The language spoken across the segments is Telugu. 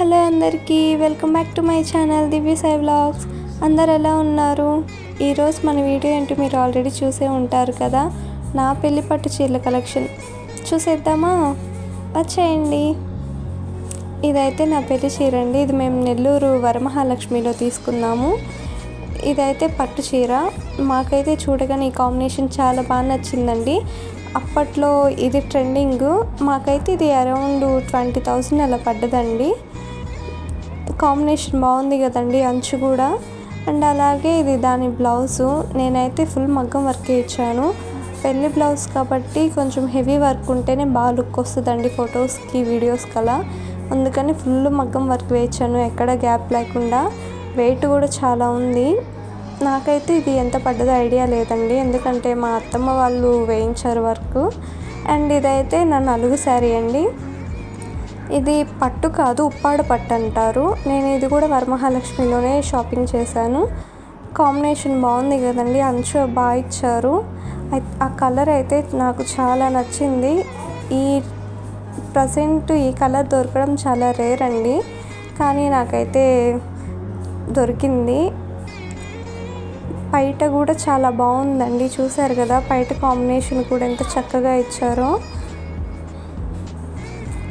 హలో అందరికీ welcome back to my channel Divya Sai vlogs. అందరు ఎలా ఉన్నారు? ఈరోజు మన వీడియో ఏంటో మీరు ఆల్రెడీ చూసే ఉంటారు కదా? నా పెళ్ళి పట్టు చీరల కలెక్షన్. చూసేద్దామా? వచ్చేయండి. ఇదైతే నా పెళ్ళి చీర అండి. ఇది మేము నెల్లూరు వరమహాలక్ష్మిలో తీసుకున్నాము. ఇదైతే పట్టు చీర. మాకైతే చూడగానే ఈ కాంబినేషన్ చాలా బాగా నచ్చిందండి. అప్పట్లో ఇది ట్రెండింగ్. మాకైతే ఇది అరౌండ్ ట్వంటీ థౌజండ్ అలా పడ్డదండి. కాంబినేషన్ బాగుంది కదండి అంచు కూడా. అండ్ అలాగే ఇది దాని బ్లౌజు. నేనైతే ఫుల్ మగ్గం వర్క్ ఇచ్చాను పెళ్ళి బ్లౌజ్ కాబట్టి కొంచెం హెవీ వర్క్ ఉంటేనే బాగా లుక్ వస్తుందండి ఫొటోస్కి వీడియోస్కి అలా అందుకని ఫుల్ మగ్గం వర్క్ వేయించాను ఎక్కడ గ్యాప్ లేకుండా. వెయిట్ కూడా చాలా ఉంది. నాకైతే ఇది ఎంత పడ్డదో ఐడియా లేదండి. ఎందుకంటే మా అత్తమ్మ వాళ్ళు వేయించారు వర్క్. అండ్ ఇదైతే నా నలుగు శారీ అండి. ఇది పట్టు కాదు ఉప్పాడ పట్టు అంటారు. నేను ఇది కూడా వరమహాలక్ష్మిలోనే షాపింగ్ చేశాను. కాంబినేషన్ బాగుంది కదండి అంచు బాగా ఇచ్చారు. ఆ కలర్ అయితే నాకు చాలా నచ్చింది. ఈ ప్రజెంట్ ఈ కలర్ దొరకడం చాలా రేర్ అండి కానీ నాకైతే దొరికింది. బయట కూడా చాలా బాగుందండి చూసారు కదా బయట కాంబినేషన్ కూడా ఎంత చక్కగా ఇచ్చారో.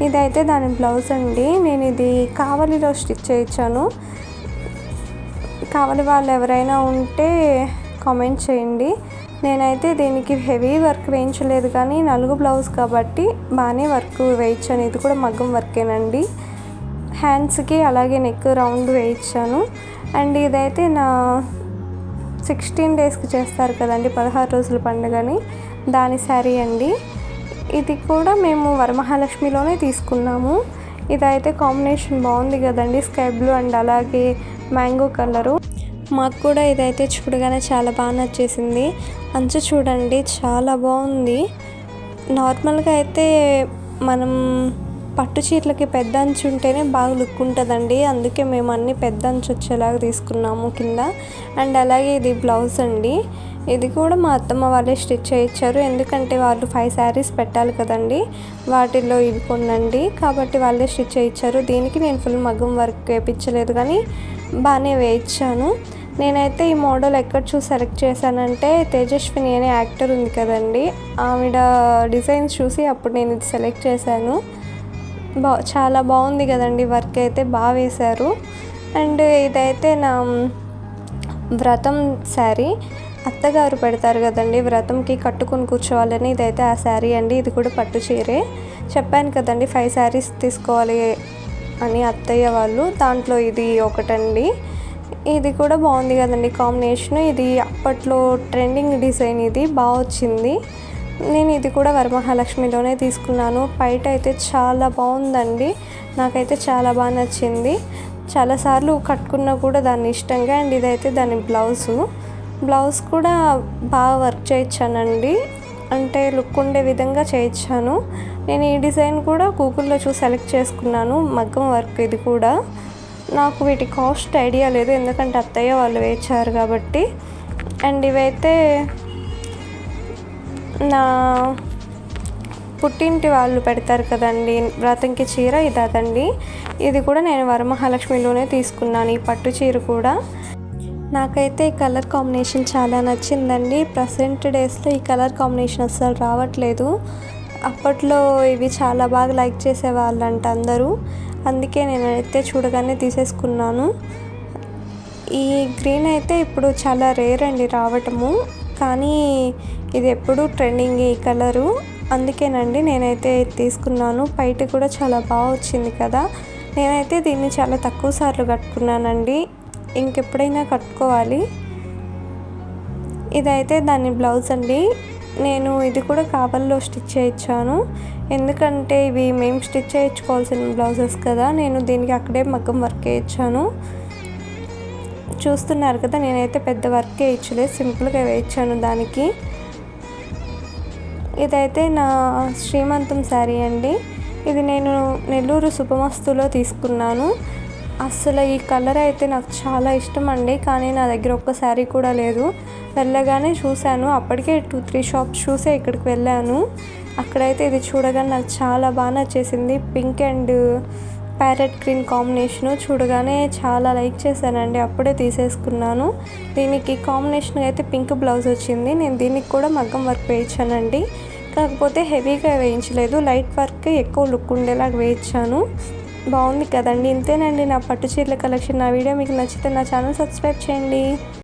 ఇదైతే దాని బ్లౌజ్ అండి. నేను ఇది కావలిలో స్టిచ్ చేయించాను. కావలి వాళ్ళు ఎవరైనా ఉంటే కామెంట్ చేయండి. నేనైతే దీనికి హెవీ వర్క్ వేయించలేదు కానీ నలుగు బ్లౌజ్ కాబట్టి బాగానే వర్క్ వేయించాను. ఇది కూడా మగ్గం వర్కేనండి హ్యాండ్స్కి అలాగే నెక్ రౌండ్ వేయించాను. అండ్ ఇదైతే నా సిక్స్టీన్ డేస్కి చేస్తారు కదండి పదహారు రోజుల పండుగని. దాని శారీ అండి. ఇది కూడా మేము వరమహాలక్ష్మిలోనే తీసుకున్నాము. ఇదైతే కాంబినేషన్ బాగుంది కదండి స్కై బ్లూ అండ్ అలాగే మ్యాంగో కలరు. మాకు కూడా ఇదైతే చూడగానే చాలా బాగా నచ్చేసింది. అంచు చూడండి చాలా బాగుంది. నార్మల్గా అయితే మనం పట్టు చీరలకి పెద్ద అంచు ఉంటేనే బాగా లుక్ ఉంటుందండి. అందుకే మేము అన్ని పెద్ద అంచు వచ్చేలాగా తీసుకున్నాము కింద. అండ్ అలాగే ఇది బ్లౌజ్ అండి. ఇది కూడా మా అత్తమ్మ వాళ్ళే స్టిచ్ చేయించారు. ఎందుకంటే వాళ్ళు ఫైవ్ శారీస్ పెట్టాలి కదండి. వాటిల్లో ఇవి కొనండి కాబట్టి వాళ్ళే స్టిచ్ చేయించారు. దీనికి నేను ఫుల్ మగ్గం వర్క్ వేయించలేదు కానీ బాగానే వేయించాను. నేనైతే ఈ మోడల్ ఎక్కడ చూసి సెలెక్ట్ చేశానంటే తేజస్విని అనే యాక్టర్ ఉంది కదండి. ఆవిడ డిజైన్స్ చూసి అప్పుడు నేను ఇది సెలెక్ట్ చేశాను. బా చాలా బాగుంది కదండి వర్క్ అయితే బాగా వేశారు. అండ్ ఇదైతే నా వ్రతం శారీ. అత్తగారు పెడతారు కదండి వ్రతంకి కట్టుకొని కూర్చోవాలని ఇదైతే ఆ శారీ అండి ఇది కూడా పట్టు చీరే. చెప్పాను కదండి ఫైవ్ శారీస్ తీసుకోవాలి అని అత్తయ్య వాళ్ళు దాంట్లో ఇది ఒకటండి. ఇది కూడా బాగుంది కదండి కాంబినేషన్ ఇది అప్పట్లో ట్రెండింగ్ డిజైన్ ఇది బాగా వచ్చింది. నేను ఇది కూడా వరమహాలక్ష్మిలోనే తీసుకున్నాను. బయట అయితే చాలా బాగుందండి. నాకైతే చాలా బాగా నచ్చింది. చాలాసార్లు కట్టుకున్నా కూడా దాన్ని ఇష్టంగా అండ్ ఇదైతే దాని బ్లౌజు. బ్లౌజ్ కూడా బాగా వర్క్ చేయించానండి. అంటే లుక్ ఉండే విధంగా చేయించాను. నేను ఈ డిజైన్ కూడా గూగుల్లో చూసి సెలెక్ట్ చేసుకున్నాను. మగ్గం వర్క్ ఇది కూడా. నాకు వీటి కాస్ట్ ఐడియా లేదు. ఎందుకంటే అత్తయ్య వాళ్ళు వేచారు కాబట్టి. అండ్ ఇవైతే నా పుట్టింటి వాళ్ళు పెడతారు కదండి. వ్రతంకి చీర ఇది అదండి ఇది కూడా నేను వరమహాలక్ష్మిలోనే తీసుకున్నాను. ఈ పట్టు చీర కూడా నాకైతే ఈ కలర్ కాంబినేషన్ చాలా నచ్చిందండి. ప్రజెంట్ డేస్లో ఈ కలర్ కాంబినేషన్ అస్సలు రావట్లేదు. అప్పట్లో ఇవి చాలా బాగా లైక్ చేసేవాళ్ళంట అందరూ. అందుకే నేనైతే చూడగానే తీసేసుకున్నాను. ఈ గ్రీన్ అయితే ఇప్పుడు చాలా రేర్ అండి రావటము. కానీ ఇది ఎప్పుడు ట్రెండింగ్ ఈ కలరు. అందుకేనండి నేనైతే తీసుకున్నాను. బయట కూడా చాలా బాగా వచ్చింది కదా. నేనైతే దీన్ని చాలా తక్కువ సార్లు కట్టుకున్నానండి. ఇంకెప్పుడైనా కట్టుకోవాలి. ఇదైతే దాని బ్లౌజ్ అండి. నేను ఇది కూడా కావల్లో స్టిచ్ చేయించాను. ఎందుకంటే ఇవి మేము స్టిచ్ చేయించుకోవాల్సిన బ్లౌజెస్ కదా. నేను దీనికి అక్కడే మగ్గం వర్క్ వేయించాను చూస్తున్నారు కదా నేనైతే పెద్ద వర్కే వేయించలేదు సింపుల్గా వేయించాను దానికి. ఇదైతే నా శ్రీమంతం శారీ అండి. ఇది నేను నెల్లూరు శుభమస్తులో తీసుకున్నాను. అసలు ఈ కలర్ అయితే నాకు చాలా ఇష్టం అండి కానీ నా దగ్గర ఒక్క శారీ కూడా లేదు. వెళ్ళగానే చూశాను అప్పటికే టూ త్రీ షాప్స్ చూసే ఇక్కడికి వెళ్ళాను. అక్కడైతే ఇది చూడగానే నాకు చాలా బాగా నచ్చేసింది pink and parrot green combination చూడగానే చాలా లైక్ చేశానండి అప్పుడే తీసేసుకున్నాను. దీనికి కాంబినేషన్ అయితే పింక్ బ్లౌజ్ వచ్చింది. నేను దీనికి కూడా మగ్గం వర్క్ వేయించానండి. కాకపోతే హెవీగా వేయించలేదు లైట్ వర్క్ ఎక్కువ లుక్ ఉండేలాగా వేయించాను. బాగుంది కదండి. ఇంతేనండి నా పట్టు చీరల కలెక్షన్. నా వీడియో మీకు నచ్చితే నా ఛానల్ సబ్స్క్రైబ్ చేయండి.